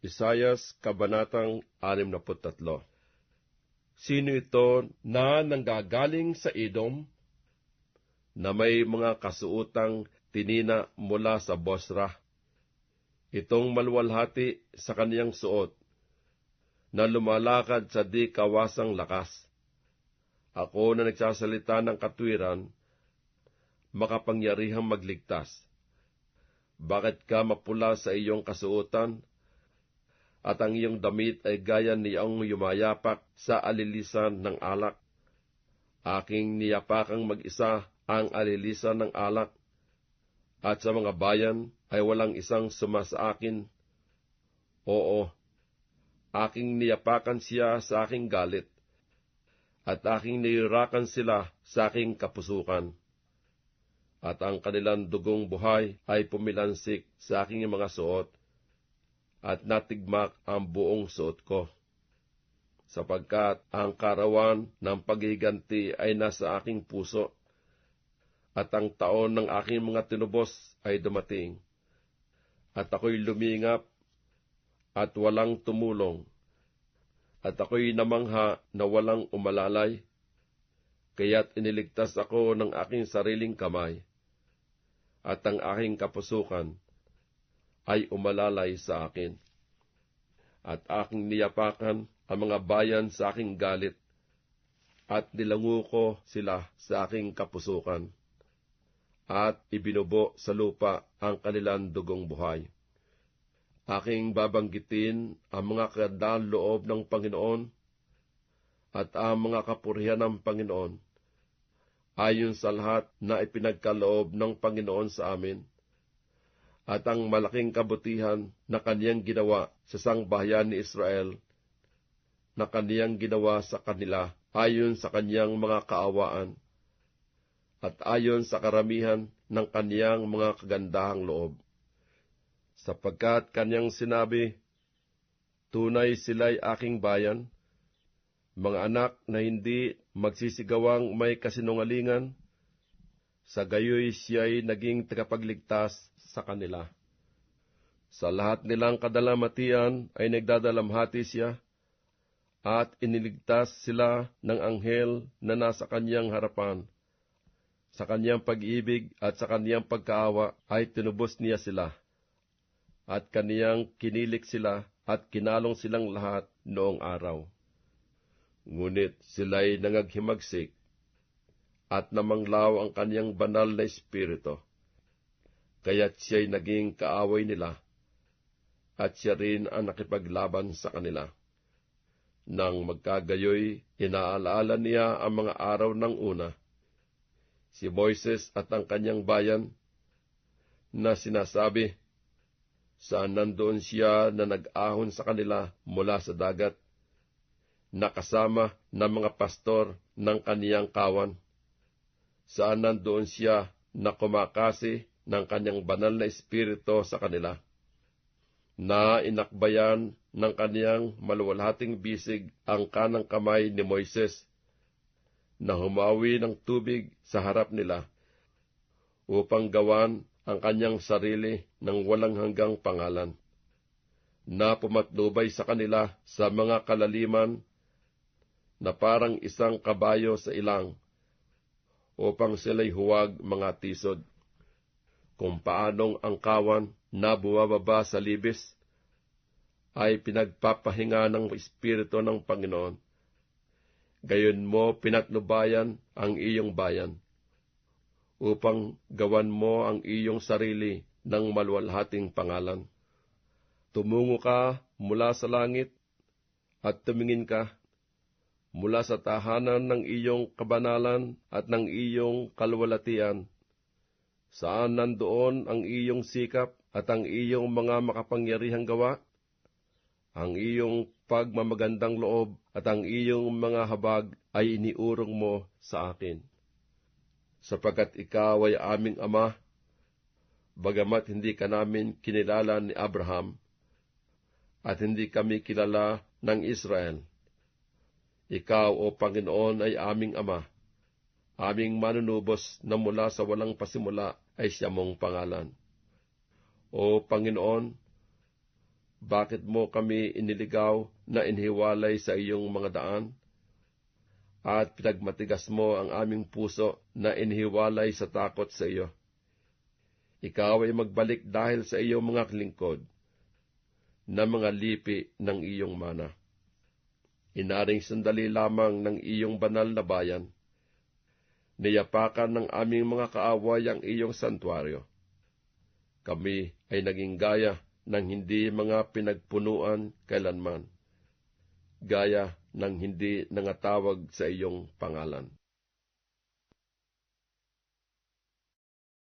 Isayas, Kabanatang 63 Sino ito na nanggagaling sa Edom, na may mga kasuutang tinina mula sa Bosra? Itong malwalhati sa kaniyang suot, na lumalakad sa di kawasang lakas. Ako na nagsasalita ng katwiran, makapangyarihang magligtas. Bakit ka mapula sa iyong kasuotan? At ang iyong damit ay gaya niyang yumayapak sa alilisan ng alak. Aking niyapakang mag-isa ang alilisan ng alak. At sa mga bayan ay walang isang suma sa akin. Oo, aking niyapakan siya sa aking galit, at aking niyurakan sila sa aking kapusukan at ang kanilang dugong buhay ay pumilansik sa aking mga suot, at natigmak ang buong suot ko. Sapagkat ang karawan ng pagiganti ay nasa aking puso, at ang taon ng aking mga tinubos ay dumating. At ako'y lumingap, at walang tumulong, at ako'y namangha na walang umalalay, kaya't iniligtas ako ng aking sariling kamay at ang aking kapusukan ay umalalay sa akin. At aking niyapakan ang mga bayan sa aking galit, at nilangu ko sila sa aking kapusukan, at ibinubo sa lupa ang kanilang dugong buhay. Aking babanggitin ang mga kagandang loob ng Panginoon at ang mga kapurihan ng Panginoon ayon sa lahat na ipinagkaloob ng Panginoon sa amin, at ang malaking kabutihan na kaniyang ginawa sa sangbahayan ni Israel, na kaniyang ginawa sa kanila ayon sa kaniyang mga kaawaan, at ayon sa karamihan ng kaniyang mga kagandahang loob. Sapagkat kaniyang sinabi, Tunay sila'y aking bayan, mga anak na hindi magsisigawang may kasinungalingan, sa gayoy siya'y naging tagapagligtas sa kanila. Sa lahat nilang kadalamatian ay nagdadalamhati siya, at iniligtas sila ng anghel na nasa kanyang harapan. Sa kanyang pag-ibig at sa kanyang pagkaawa ay tinubos niya sila, at kaniyang kinilik sila at kinalong silang lahat noong araw ngunit sila'y nangaghimagsik at namanglaw ang kanyang banal na espiritu. Kaya't siya'y naging kaaway nila, at siya rin ang nakipaglaban sa kanila. Nang magkagayoy, inaalaala niya ang mga araw ng una, si Moises at ang kanyang bayan, na sinasabi, saan nandoon siya na nag-ahon sa kanila mula sa dagat, nakasama ng mga pastor ng kaniyang kawan. Saan nandoon siya na kumakasi ng kanyang banal na espiritu sa kanila, na inakbayan ng kaniyang maluwalhating bisig ang kanang kamay ni Moises, na humawi ng tubig sa harap nila, upang gawan ang kanyang sarili ng walang hanggang pangalan, na pumatnubay sa kanila sa mga kalaliman na parang isang kabayo sa ilang, upang sila'y huwag mga tisod. Kung paanong ang kawan na bumababa sa libis, ay pinagpapahinga ng Espiritu ng Panginoon. Gayon mo pinatnubayan ang iyong bayan, upang gawan mo ang iyong sarili ng malwalhating pangalan. Tumungo ka mula sa langit at tumingin ka mula sa tahanan ng iyong kabanalan at ng iyong kalwalatian, saan nandoon ang iyong sikap at ang iyong mga makapangyarihang gawa, ang iyong pagmamagandang loob at ang iyong mga habag ay iniurong mo sa akin. Sapagkat ikaw ay aming ama, bagamat hindi ka namin kinilala ni Abraham, at hindi kami kilala ng Israel ikaw, O Panginoon, ay aming Ama. Aming manunubos na mula sa walang pasimula ay siya mong pangalan. O Panginoon, bakit mo kami iniligaw na inhiwalay sa iyong mga daan? At pinagmatigas mo ang aming puso na inhiwalay sa takot sa iyo. Ikaw ay magbalik dahil sa iyong mga lingkod na mga lipi ng iyong mana. Inaring sandali lamang ng iyong banal na bayan. Niyapakan ng aming mga kaaway ang iyong santuaryo. Kami ay naging gaya ng hindi mga pinagpunuan kailanman, gaya ng hindi nangatawag sa iyong pangalan.